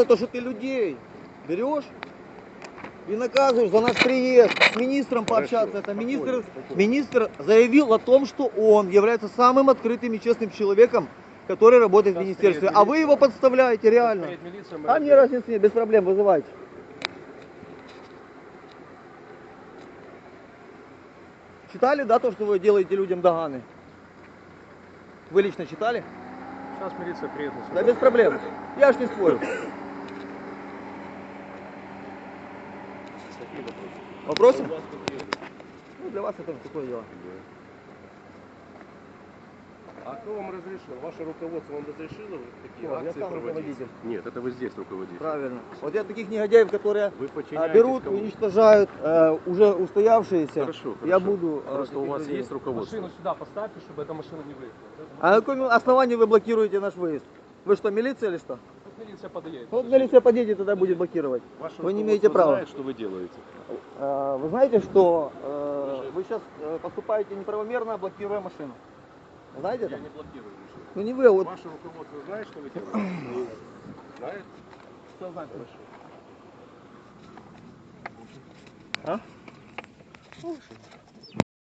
за то, что ты людей берешь и наказываешь за наш приезд с министром пообщаться. Это министр, министр заявил о том, что он является самым открытым и честным человеком, который работает в министерстве. А вы его подставляете реально. А мне разницы нет, без проблем, вызывайте. Читали, да, то, что вы делаете людям доганы? Вы лично читали? Сейчас милиция приедет. Да без проблем. Я ж не спорю. Какие вопросы? Вопросы? У вас какие? Ну, для вас это такое дело. А кто вам разрешил? Ваше руководство вам разрешило вот такие? Я акции сам проводить? руководитель. Нет, это вы здесь руководитель. Правильно. Вот я таких негодяев, которые Вы подчиняетесь берут, кому? уничтожают э, уже устоявшиеся. Хорошо, Я хорошо. буду... э, Просто у вас людей. есть руководство. Машину сюда поставьте, чтобы эта машина не выехала. А на каком основании вы блокируете наш выезд? Вы что, милиция или что? Милиция подъедет. Ну, Вот милиция подъедет, тогда будет блокировать. Ваше Вы не имеете права. знает, что вы делаете. Э, Вы знаете, что э, вы сейчас поступаете неправомерно, блокируя машину? Знаете это? Я не блокирую ничего. Ну не вы, а вот Ваше руководство знает, что вы делаете? Знает? Что знает? Хорошо. А?